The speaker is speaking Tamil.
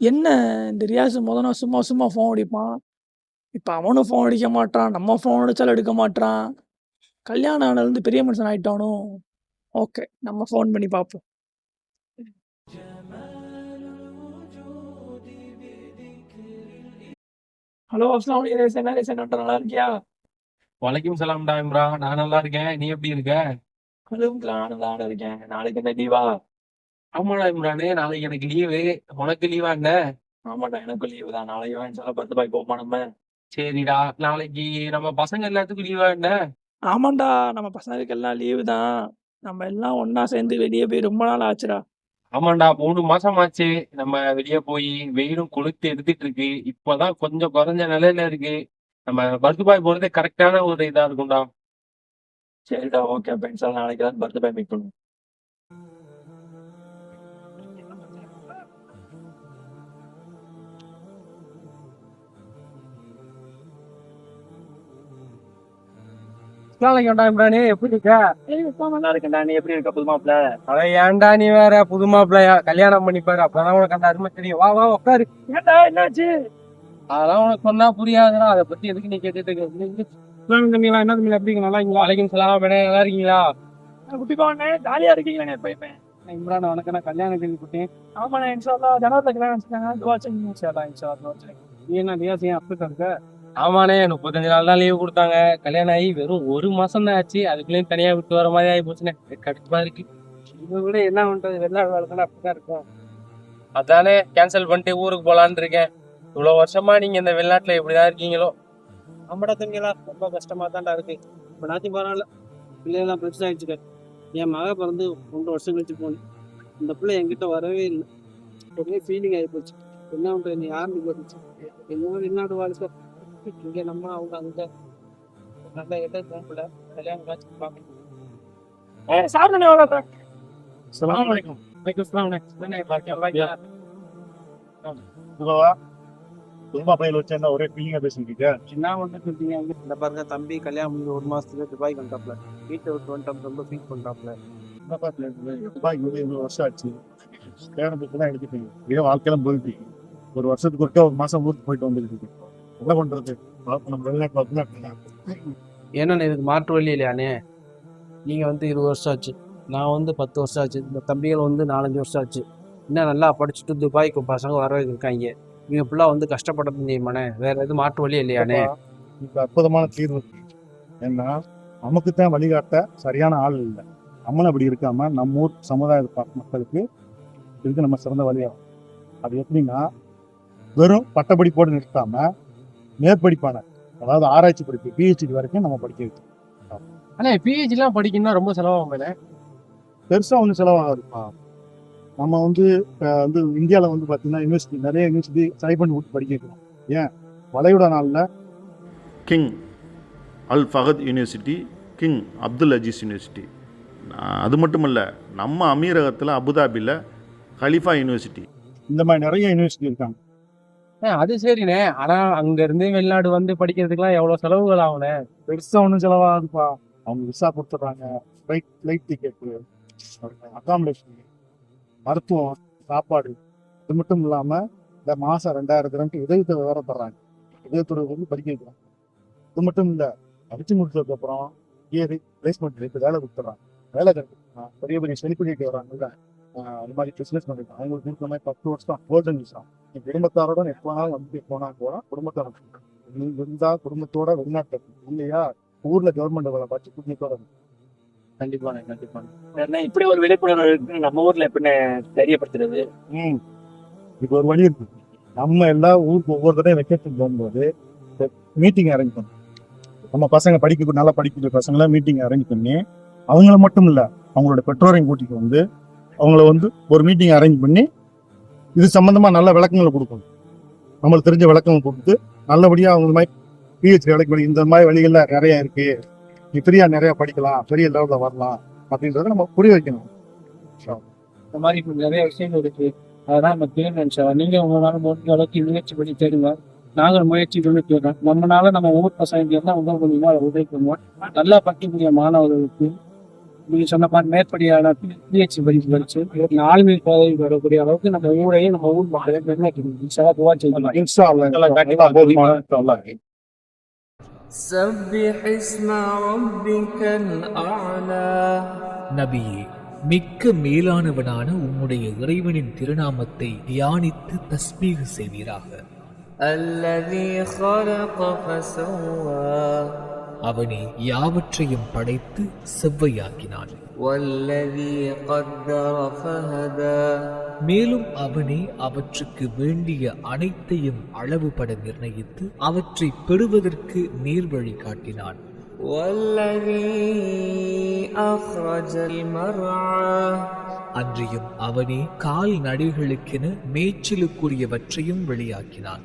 என்ன இந்த ரியாஸ் மொத நாள் சும்மா சும்மா ஃபோன் அடிப்பான். இப்ப அவனும் ஃபோன் அடிக்க மாட்றான். நம்ம ஃபோன் அடிச்சாலும் எடுக்க மாட்றான். கல்யாணம் ஆனதுலருந்து பெரிய மனுஷன் ஆயிட்டானோ! ஓகே. நம்ம ஃபோன் பண்ணி பார்ப்போம். ஹலோ அஸ்லாம். என்ன நல்லா இருக்கியா? வலைக்கும் சலாம்டா இம்ரான். நான் நல்லா இருக்கேன். நீ எப்படி இருக்க? அல்ஹம்துலில்லாஹ் நானும் நல்லா இருக்கேன். நாளைக்கு என்ன லீவா? ஆமாடா இம்ரானு. நாளைக்கு எனக்கு லீவு. உனக்கு லீவா என்ன? ஆமாடா எனக்கும் லீவு தான். நாளைக்கு வா இன்ஷா அல்லாஹ் பர்த் பாய் போமா நம்ம. சரிடா. நாளைக்கு நம்ம பசங்க எல்லாத்துக்கும் லீவா என்ன? ஆமாண்டா. நம்ம பசங்களுக்கு எல்லாம் லீவு தான். நம்ம எல்லாம் ஒண்ணா சேர்ந்து வெளிய போய் ரொம்ப நாள் ஆச்சுடா. ஆமாண்டா 3 மாசம் ஆச்சு. நம்ம வெளிய போயி வெயிலும் கொளுத்தி எடுத்துட்டு இருக்கு. இப்பதான் கொஞ்சம் குறைஞ்ச நிலையில இருக்கு. நம்ம பர்த் பாய் போறது கரெக்ட்டான ஒரு இதா இருக்கும்டா. சரிடா. ஓகே. அல்லாஹ் நாளைக்கு தான் பர்த் பாய் மீட் பண்ணுவோம். அஸ்ஸலாமு அலைக்கும்டா இம்ரானு. எப்படி இருக்க? நல்லா இருக்கேன்டா. நீ எப்படி இருக்க புது மாப்பிள? அட ஏன்டா நீ வேற புது மாப்பிள்ளையா? கல்யாணம் பண்ணிப்பாரு. அப்பதான் உனக்கு அந்த அருமை தெரியும். வா வா உட்காரு. ஏன்டா என்னாச்சு? அதெல்லாம் உனக்கு சொன்னா புரியாதுடா. அத பத்தி எதுக்கு நீ கேட்டுட்டு இருக்க? என்ன தம்பி எப்படி? நல்லா இருக்கீங்களா? வலைக்கும் சலாம் நல்லா இருக்கீங்களா? குட்டி பாவனே ஜாலியா இருக்கீங்களா எப்பயுமே? இம்ரான் உனக்கு நான் கல்யாணம் கேள்விப்பட்டேன். ஆமாண்ணே இன்ஷா அல்லாஹ் ஜனவரில கல்யாணம் வச்சிருக்காங்க. துவா செய்யுங்க. இன்ஷா இன்ஷா. நீ என்ன இருக்க? ஆமாண்ணே 35 நாள் தான் லீவு கொடுத்தாங்க. கல்யாணம் ஆகி வெறும் ஒரு மாசம் தான் ஆச்சு. அதுக்குள்ளேயும் தனியா விட்டு வர மாதிரி ஆகி போச்சுண்ணே. கடுப்பா இருக்கு. இதை கூட என்ன பண்றது? வெளிநாடு வாழ்க்கை அப்படிதான் இருக்கும். அதானே கேன்சல் பண்ணிட்டு ஊருக்கு போலான்னு இருக்கேன். இவ்வளவு வருஷமா நீங்க இந்த வெளிநாட்டுல இப்படிதான் இருக்கீங்களோ? ஆமாடா தம்பிகளா ரொம்ப கஷ்டமா தான்டா இருக்கு இப்போ நாத்தி பரவாயில்ல பிள்ளைகள்லாம் ஆயிடுச்சுக்க என் மக பிறந்து ரெண்டு வருஷம் கழிச்சு போனேன் இந்த பிள்ளை என்கிட்ட வரவே இல்லை ஒரே ஃபீலிங் ஆகி போச்சு என்ன பண்றது நீ யாருன்னு போட்டுச்சு என்ன வெளிநாடு வாழ்க்கை இங்கே நம்ம அவங்க அங்க நல்ல இடம் பிள்ளை கல்யாணம் காட்சி பார்க்கணும். எவ்வளோ. வலைக்கும் சலாம் குடும்ப பையில வச்சு ஒரே ஃபீலிங்கா பேசிக்கிட்டு என்ன ஒன்று சொல்றீங்க. இந்த பாருங்க தம்பி கல்யாணம் முடிஞ்சு ஒரு மாசத்துல துபாய் வந்துட்டாப்ல வீட்டை விட்டு வந்துட்டோம் ரொம்ப ஃபீல் பண்ணிட்டாப்ல துபாய் வந்து இவ்வளவு வருஷம் ஆச்சு. கல்யாணத்துக்கு தான் எடுத்துட்டீங்க இதே வாழ்க்கையெல்லாம் போயிட்டு ஒரு வருஷத்துக்கு ஒருக்கா ஒரு மாசம் ஊருக்கு போயிட்டு வந்துருக்கு என்ன பண்றது? நம்ம வெளிநாட்டு வந்து ஏன்னா இதுக்கு மாற்று வழி இல்லையானே நீங்கள் வந்து இருபது வருஷம் ஆச்சு. நான் வந்து பத்து வருஷம் ஆச்சு. இந்த தம்பிகள் வந்து நாலஞ்சு வருஷம் ஆச்சு. இன்னும் நல்லா படிச்சுட்டு துபாய்க்கு பசங்க வர இருக்காங்க. இவங்க ஃபுல்லாக வந்து கஷ்டப்பட முடியுமாண்ணே வேற எதுவும் மாற்று வழி இல்லையானே இப்ப அற்புதமான தீர்வு. ஏன்னா நமக்கு தான் வழிகாட்ட சரியான ஆள் இல்லை. நம்மளும் அப்படி இருக்காம நம்ம ஊர் சமுதாய மக்களுக்கு இதுக்கு நம்ம சிறந்த வழியாகும் அது எப்படின்னா வெறும் பட்டப்படிப்போடு நிறுத்தாம மேற்படிப்பான அதாவது ஆராய்ச்சி படிப்பு பிஹெச்டி வரைக்கும் நம்ம படிக்க வைக்கணும். அண்ணே எல்லாம் படிக்கணும்னா ரொம்ப செலவாகும்ல? பெருசா ஒன்றும் செலவாகுதுப்பா நம்ம வந்து இப்ப வந்து இந்தியாவில் வந்து பார்த்தீங்கன்னா யூனிவர்சிட்டி நிறைய யூனிவர்சிட்டி ட்ரை பண்ணி விட்டு படிக்க வைக்கிறோம் ஏன்? வளைகுடா நாளில் King Al Fahad University King Abdul Aziz University அது மட்டும் இல்லை நம்ம அமீரகத்தில் அபுதாபியில் கலிஃபா யூனிவர்சிட்டி இந்த மாதிரி நிறைய யூனிவர்சிட்டி இருக்காங்க. அது சரிண்ணே. ஆனா அங்க இருந்து வெளிநாடு வந்து படிக்கிறதுக்குலாம் எவ்வளவு செலவுகள் ஆகுனே பெருசா ஒன்றும் செலவாகுதுப்பா. அவங்க விசா கொடுத்துட்றாங்க. ஃப்ளைட் ஃப்ளைட் டிக்கெட்டு அகாமடேஷன் மருத்துவம் சாப்பாடு. இது மட்டும் இல்லாமல் இந்த மாதம் ரெண்டாயிரம் தினம்க்கு உதவித்தொகை வேற தர்றாங்க உதவித்தொகை வந்து படிக்க வைக்கிறாங்க. இது மட்டும் இல்ல படிச்சு முடிச்சதுக்கப்புறம் ஏறி பிளேஸ்மெண்ட் இப்போ வேலை கொடுத்துட்றாங்க. வேலை கிடைக்கும் பெரிய பெரிய செலிபிரிட்டி வராங்கல்ல அது மாதிரி பிசினஸ் பண்ணிருக்காங்க அவங்களுக்கு இருக்கிற மாதிரி பத்து வருஷம் கோல்டன் விசா நீ குடும்பத்தாரோட எப்போ வேணாலும் வந்து போனா போகலாம் குடும்பத்தாரோட நீ இருந்தா குடும்பத்தோட வெளிநாட்டில் இல்லையா? ஊர்ல கவர்மெண்ட் வேலை பார்த்து குடும்பத்தோட கண்டிப்பாண்ணே. என்ன இப்படி ஒரு விழிப்புணர்வு நம்ம ஊர்ல எப்படின்னு தெரியப்படுத்துறது? ம். இது ஒரு வழி இருக்கு. நம்ம எல்லா ஊருக்கு ஒவ்வொரு தடவை வெக்கேஷன் போகும்போது மீட்டிங் அரேஞ்ச் பண்ணணும். நம்ம பசங்க படிக்க நல்லா படிக்கிற பசங்களை மீட்டிங் அரேஞ்ச் பண்ணி அவங்கள மட்டும் இல்லை அவங்களோட பெற்றோரையும் கூட்டிட்டு வந்து அவங்கள வந்து ஒரு மீட்டிங் அரேஞ்ச் பண்ணி இது சம்பந்தமா நல்ல விளக்கங்களை கொடுக்கணும். நம்மளுக்கு தெரிஞ்ச விளக்கங்கள் கொடுத்து நல்லபடியா அவங்க மாதிரி பிஹெச்டி வேலைக்கு இந்த மாதிரி வழிகள்ல நிறைய இருக்கு. நீ ஃப்ரீயா நிறைய படிக்கலாம். பெரிய லெவலில் வரலாம் அப்படின்றத நம்ம புரிய வைக்கணும். இந்த மாதிரி இப்போ நிறைய விஷயங்கள் இருக்கு. அதெல்லாம் நம்ம தேடணும் நினைச்சோம் நீங்க உங்களால முடிஞ்ச அளவுக்கு முயற்சி பண்ணி தேடுங்க. நாங்கள் முயற்சி பண்ணி தேடுறோம். நம்மனால நம்ம ஊர் பசங்க எல்லாம் உதவ முடியுமோ? அதை உதவி பண்ணுவோம். நல்லா படிக்கக்கூடிய மாணவர்களுக்கு நீங்க சொன்ன மாதிரி மேற்படியான பிஹெச் படிப்பு படிச்சு ஒரு நாலுமே பதவி வரக்கூடிய அளவுக்கு நம்ம ஊரையும் நம்ம ஊர் மக்களையும் பெருமாக்கணும் துவா செய்யலாம் இன்ஸ்டா எல்லாம் போதுமான எல்லாம் سبح اسم ربك الأعلى நபியே மிக்க மேலானவனான உம்முடைய இறைவனின் திருநாமத்தை தியானித்து தஸ்பீக செய்வீராக الذي خلق فسوى அவனே யாவற்றையும் படைத்து செவ்வையாக்கினான். மேலும் அவனே அவற்றுக்கு வேண்டிய அனைத்தையும் அளவுபட நிர்ணயித்து அவற்றை பெறுவதற்கு நீர் வழி காட்டினான் அன்றியும் அவனே கால் நடைகளுக்கென மேய்ச்சலுக்குரியவற்றையும் வெளியாக்கினான்.